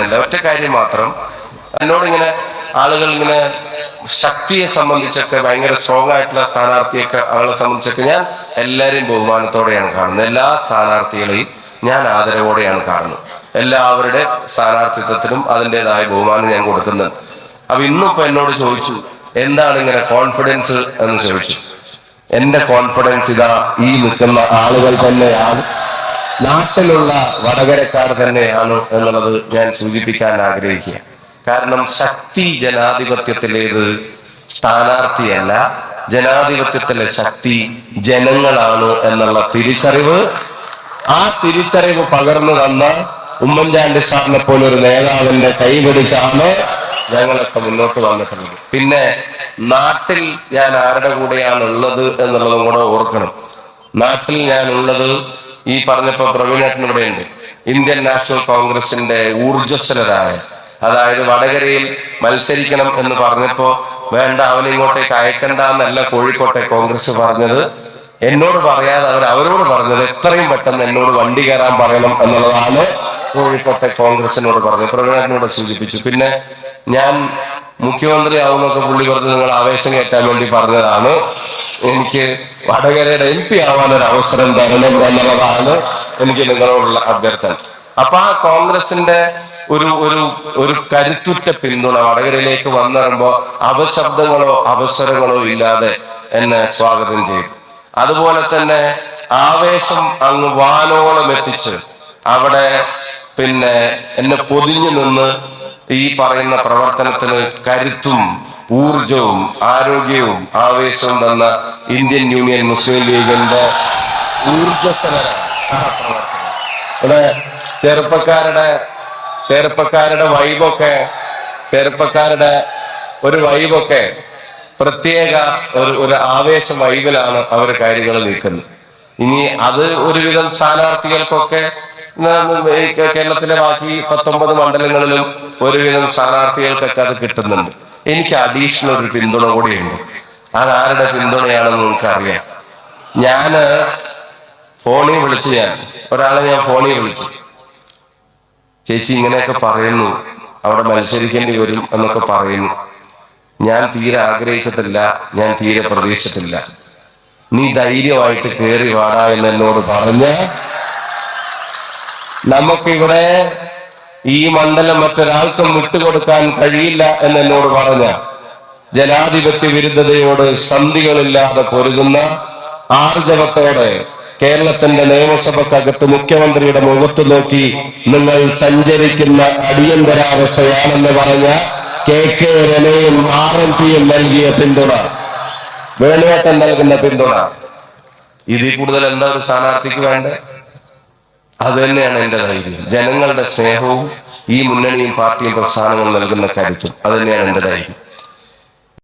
കാണുന്നില്ല ഒറ്റ കാര്യം മാത്രം. എന്നോടിങ്ങനെ ആളുകൾ ഇങ്ങനെ ശക്തിയെ സംബന്ധിച്ചൊക്കെ ഭയങ്കര സ്ട്രോങ് ആയിട്ടുള്ള സ്ഥാനാർത്ഥിയൊക്കെ ആളെ സംബന്ധിച്ചൊക്കെ ഞാൻ എല്ലാവരെയും ബഹുമാനത്തോടെയാണ് കാണുന്നത്. എല്ലാ സ്ഥാനാർത്ഥികളെയും ഞാൻ ആദരവോടെയാണ് കാണുന്നത്. എല്ലാവരുടെ സ്ഥാനാർത്ഥിത്വത്തിനും അതിന്റെതായ ബഹുമാനം ഞാൻ കൊടുക്കുന്നുണ്ട്. അപ്പൊ ഇന്നിപ്പോ എന്നോട് ചോദിച്ചു എന്താണ് ഇങ്ങനെ കോൺഫിഡൻസ് എന്ന് ചോദിച്ചു. എന്റെ കോൺഫിഡൻസ് ഇതാ ഈ നിൽക്കുന്ന ആളുകൾ തന്നെയാണ്. നാട്ടിലുള്ള വടകരക്കാർ തന്നെയാണ് എന്നുള്ളത് ഞാൻ സൂചിപ്പിക്കാൻ ആഗ്രഹിക്കുക. കാരണം ശക്തി ജനാധിപത്യത്തിലേത് സ്ഥാനാർത്ഥിയല്ല ജനാധിപത്യത്തിലെ ശക്തി ജനങ്ങളാണ് എന്നുള്ള തിരിച്ചറിവ്. ആ തിരിച്ചറിവ് പകർന്നു തന്ന ഉമ്മൻചാണ്ടി സാറിനെ പോലെ ഒരു നേതാവിന്റെ കൈപിടിച്ചാണ് ഞങ്ങളൊക്കെ മുന്നോട്ട് വന്നിട്ടുള്ളത്. പിന്നെ നാട്ടിൽ ഞാൻ ആരുടെ കൂടെയാണ് ഉള്ളത് എന്നുള്ളതും കൂടെ ഓർക്കണം. നാട്ടിൽ ഞാൻ ഉള്ളത് ഈ പറഞ്ഞപ്പോ പ്രവീണേട്ടൻ ഇവിടെ ഉണ്ട് ഇന്ത്യൻ നാഷണൽ കോൺഗ്രസിന്റെ ഊർജസ്വലരായ അതായത് വടകരയിൽ മത്സരിക്കണം എന്ന് പറഞ്ഞപ്പോ വേണ്ട അവൻ ഇങ്ങോട്ടേക്ക് അയക്കണ്ട എന്നല്ല കോഴിക്കോട്ടെ കോൺഗ്രസ് പറഞ്ഞത്. എന്നോട് പറയാതെ അവർ അവരോട് പറഞ്ഞത് എത്രയും പെട്ടെന്ന് എന്നോട് വണ്ടി കയറാൻ പറയണം എന്നുള്ളതാണ് കോഴിക്കോട്ടെ കോൺഗ്രസിനോട് പറഞ്ഞത്. പ്രവീണേട്ടനോട് സൂചിപ്പിച്ചു. പിന്നെ ഞാൻ മുഖ്യമന്ത്രി ആവുന്നൊക്കെ പുള്ളി പറഞ്ഞ് നിങ്ങൾ ആവേശം കയറ്റാൻ വേണ്ടി പറഞ്ഞതാണ്. എനിക്ക് വടകരയുടെ എം പി ആവാനൊരു അവസരം തരണം എന്നുള്ളതാണ് എനിക്ക് നിങ്ങളോടുള്ള അഭ്യർത്ഥന. അപ്പൊ ആ കോൺഗ്രസിന്റെ ഒരു ഒരു ഒരു കരുത്തുറ്റ പിന്തുണ വടകരയിലേക്ക് വന്നിറങ്ങുമ്പോൾ അവശബ്ദങ്ങളോ അവസരങ്ങളോ ഇല്ലാതെ എന്നെ സ്വാഗതം ചെയ്തു. അതുപോലെ തന്നെ ആവേശം അങ്ങ് വാനോളം എത്തിച്ച് അവിടെ പിന്നെ എന്നെ പൊതിഞ്ഞു നിന്ന് ഈ പറയുന്ന പ്രവർത്തനത്തിന് കരുത്തും ഊർജവും ആരോഗ്യവും ആവേശവും തന്ന ഇന്ത്യൻ യൂണിയൻ മുസ്ലിം ലീഗിന്റെ ഊർജസ്വലരായ ഇവിടെ ചെറുപ്പക്കാരുടെ ചെറുപ്പക്കാരുടെ വൈബൊക്കെ ചെറുപ്പക്കാരുടെ ഒരു വൈബൊക്കെ പ്രത്യേക ഒരു ഒരു ആവേശ വൈബിലാണ് അവർ കാര്യങ്ങൾ നീക്കുന്നത്. ഇനി അത് ഒരുവിധം സ്ഥാനാർത്ഥികൾക്കൊക്കെ കേരളത്തിലെ ബാക്കി പത്തൊമ്പത് മണ്ഡലങ്ങളിലും ഒരുവിധം സ്ഥാനാർത്ഥികൾക്കൊക്കെ അത് കിട്ടുന്നുണ്ട്. എനിക്ക് അഡീഷണൽ ഒരു പിന്തുണ കൂടിയുണ്ട്. അത് ആരുടെ പിന്തുണയാണെന്ന് നിങ്ങൾക്കറിയാം. ഞാൻ ഫോണിൽ വിളിച്ച് ഞാൻ ഒരാളെ ഞാൻ ഫോണിൽ വിളിച്ചു. ചേച്ചി ഇങ്ങനെയൊക്കെ പറയുന്നു. അവിടെ മത്സരിക്കേണ്ടി വരും എന്നൊക്കെ പറയുന്നു. ഞാൻ തീരെ ആഗ്രഹിച്ചിട്ടില്ല. ഞാൻ തീരെ പ്രതീക്ഷിച്ചിട്ടില്ല. നീ ധൈര്യമായിട്ട് കയറി വാടാ എന്ന് എന്നോട് പറഞ്ഞ് നമുക്കിവിടെ ഈ മണ്ഡലം മറ്റൊരാൾക്കും വിട്ടുകൊടുക്കാൻ കഴിയില്ല എന്ന് എന്നോട് പറഞ്ഞ ജനാധിപത്യ വിരുദ്ധതയോട് സന്ധികളില്ലാതെ പൊരുതുന്ന ആർജവത്തോടെ കേരളത്തിന്റെ നിയമസഭക്കകത്ത് മുഖ്യമന്ത്രിയുടെ മുഖത്ത് നോക്കി നിങ്ങൾ സഞ്ചരിക്കുന്ന അടിയന്തരാവസ്ഥയാണെന്ന് പറഞ്ഞ കെ കെ രമയും ആർ എം പിയും നൽകിയ പിന്തുണ വേണുവേട്ടൻ നൽകുന്ന പിന്തുണ. ഇതിൽ കൂടുതൽ എന്താ ഒരു സ്ഥാനാർത്ഥിക്ക് വേണ്ടേ അത് തന്നെയാണ് എന്റെ ധൈര്യം. ജനങ്ങളുടെ സ്നേഹവും ഈ മുന്നണിയും പാർട്ടിയും പ്രസ്ഥാനങ്ങളും നൽകുന്ന കരുത്തും. അത് തന്നെയാണ് എന്റെ ധൈര്യം.